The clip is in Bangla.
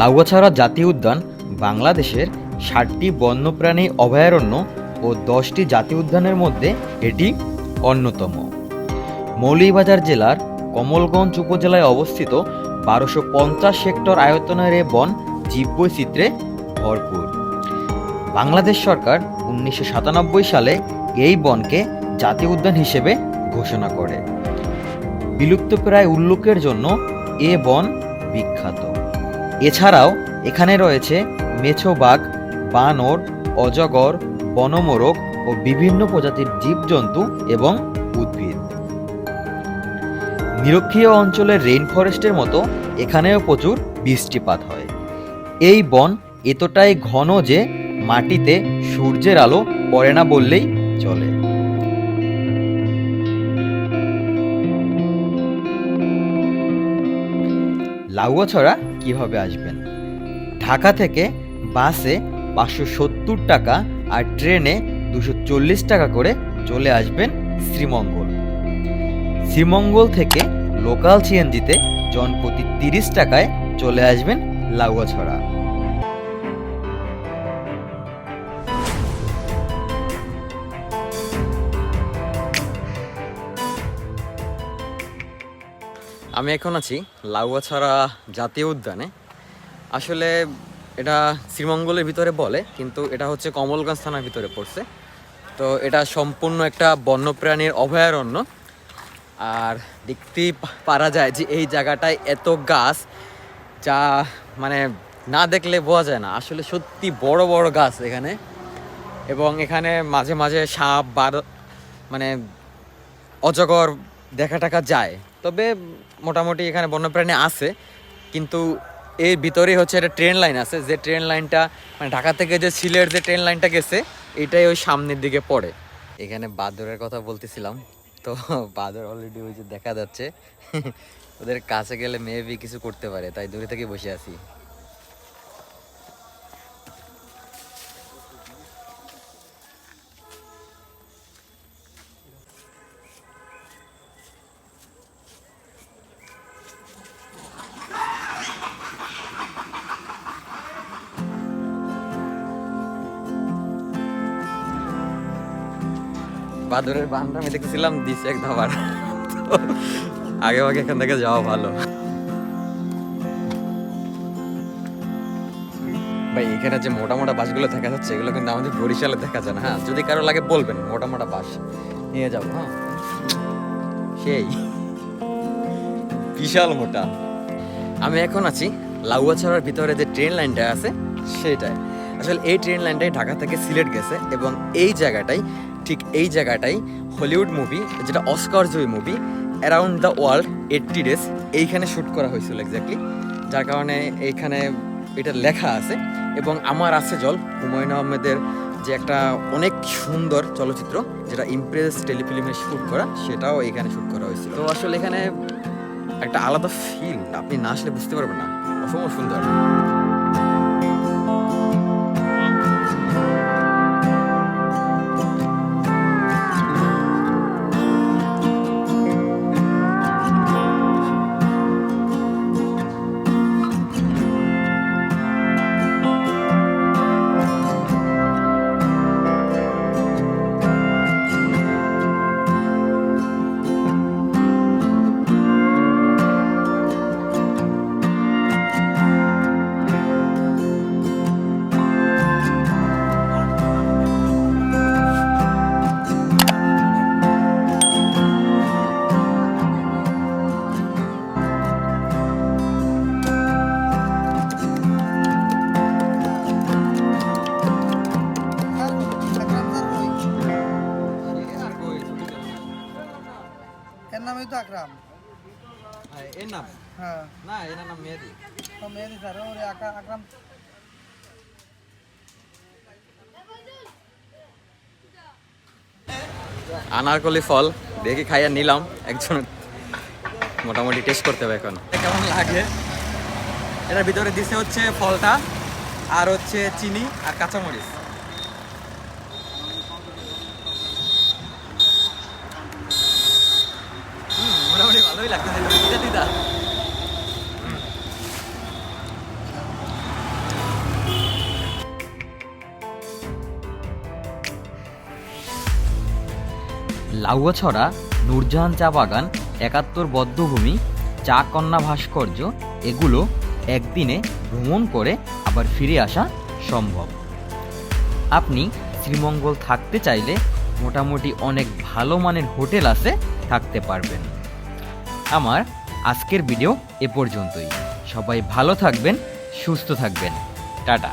লাউয়াছড়া জাতীয় উদ্যান বাংলাদেশের ষাটটি বন্যপ্রাণী অভয়ারণ্য ও দশটি জাতীয় উদ্যানের মধ্যে এটি অন্যতম। মৌলভীবাজার জেলার কমলগঞ্জ উপজেলায় অবস্থিত বারোশো পঞ্চাশ হেক্টর আয়তনের এ বন জীববৈচিত্র্যে ভরপুর। বাংলাদেশ সরকার উনিশশো সাতানব্বই সালে এই বনকে জাতীয় উদ্যান হিসেবে ঘোষণা করে। বিলুপ্তপ্রায় উল্লুকের জন্য এ বন বিখ্যাত। এছাড়াও এখানে রয়েছে মেছো বাঘ বানর, অজগর, বনমোরগ ও বিভিন্ন প্রজাতির জীবজন্তু এবং উদ্ভিদ। নিরক্ষীয় অঞ্চলের রেইন ফরেস্টের মতো এখানেও প্রচুর বৃষ্টিপাত হয়। এই বন এতটাই ঘন যে মাটিতে সূর্যের আলো পড়ে না বললেই চলে। লাউয়াছড়া কীভাবে আসবেন? ঢাকা থেকে বাসে পাঁচশো সত্তর টাকা আর ট্রেনে দুশো চল্লিশ টাকা করে চলে আসবেন শ্রীমঙ্গল। শ্রীমঙ্গল থেকে লোকাল সিএনজিতে জনপ্রতি তিরিশ টাকায় চলে আসবেন লাউয়াছড়া আমি এখন আছি লাউয়াছড়া জাতীয় উদ্যানে। আসলে এটা শ্রীমঙ্গলের ভিতরে বলে, কিন্তু এটা হচ্ছে কমলগঞ্জ থানার ভিতরে পড়ছে। তো এটা সম্পূর্ণ একটা বন্যপ্রাণীর অভয়ারণ্য। আর দেখতেই পারা যায় যে এই জায়গাটায় এত গাছ যা মানে না দেখলে বোঝা যায় না। আসলে সত্যি বড় বড় গাছ এখানে। এবং এখানে মাঝে মাঝে সাপ, বার মানে অজগর দেখা টাকা যায়। তবে মোটামুটি এখানে বন্যপ্রাণী আছে, কিন্তু এর ভিতরেই হচ্ছে একটা ট্রেন লাইন আছে। যে ট্রেন লাইনটা মানে ঢাকা থেকে যে সিলেট যে ট্রেন লাইনটা গেছে, এটাই ওই সামনের দিকে পড়ে। এখানে বাদরের কথা বলতেছিলাম, তো বাদর অলরেডি ওই যে দেখা যাচ্ছে। ওদের কাছে গেলে মেবি কিছু করতে পারে, তাই দূরে থেকে বসে আছি। বাদরের বানটা আমি দেখেছিলাম দিছে এক ধাবার। আগে আগে এখান থেকে যাওয়া ভালো। ভাই, এখানে যে মোটা মোটা বাসগুলো দেখা যাচ্ছে, এগুলো কিন্তু আমাদের বরিশালে দেখা যায় না হ্যাঁ? যদি কারও লাগে বলবেন, মোটা মোটা বাস নিয়ে যাব হ্যাঁ? সেই। বিশাল মোটা। আমি এখন আছি লাউয়াছড়ার ভিতরে যে ট্রেন লাইনটা আছে সেটাই আসলে এই ট্রেন লাইনটাই ঢাকা থেকে সিলেট গেছে, এবং এই জায়গাটাই ঠিক এই জায়গাটাই হলিউড মুভি, যেটা Oscar Joyee movie around the world eighty days এইখানে শ্যুট করা হয়েছিল এক্স্যাক্টলি যার কারণে এইখানে এটা লেখা আছে। এবং আমার আছে জল, হুমায়ুন আহমেদের যে একটা অনেক সুন্দর চলচ্চিত্র, যেটা ইমপ্রেস টেলিফিল্মে শ্যুট করা, সেটাও এখানে শ্যুট করা হয়েছিল। তো আসলে এখানে একটা আলাদা ফিল আপনি না আসলে বুঝতে পারবেন না। অসম্ভব সুন্দর। এর নামই তো আকরাম। এর নাম? হ্যাঁ। না এর নাম মেহেদি। তো মেহেদি স্যার ওরে আকা- আকরাম। আনারকলি ফল দেখি খাইয়া নিলাম? একজন মোটামুটি টেস্ট করতে হবে এখন। কেমন লাগে? এটার ভিতরে দিছে হচ্ছে ফলটা আর হচ্ছে চিনি আর কাঁচামরিচ। ভালোই লাউয়াছড়া নূরজাহান চা বাগান, একাত্তর বদ্ধভূমি, চা কন্যা ভাস্কর্য, এগুলো একদিনে ভ্রমণ করে আবার ফিরে আসা সম্ভব। আপনি শ্রীমঙ্গল থাকতে চাইলে মোটামুটি অনেক ভালো মানের হোটেল আছে থাকতে পারবেন। আমার আজকের ভিডিও এ পর্যন্তই। সবাই ভালো থাকবেন সুস্থ থাকবেন। টাটা।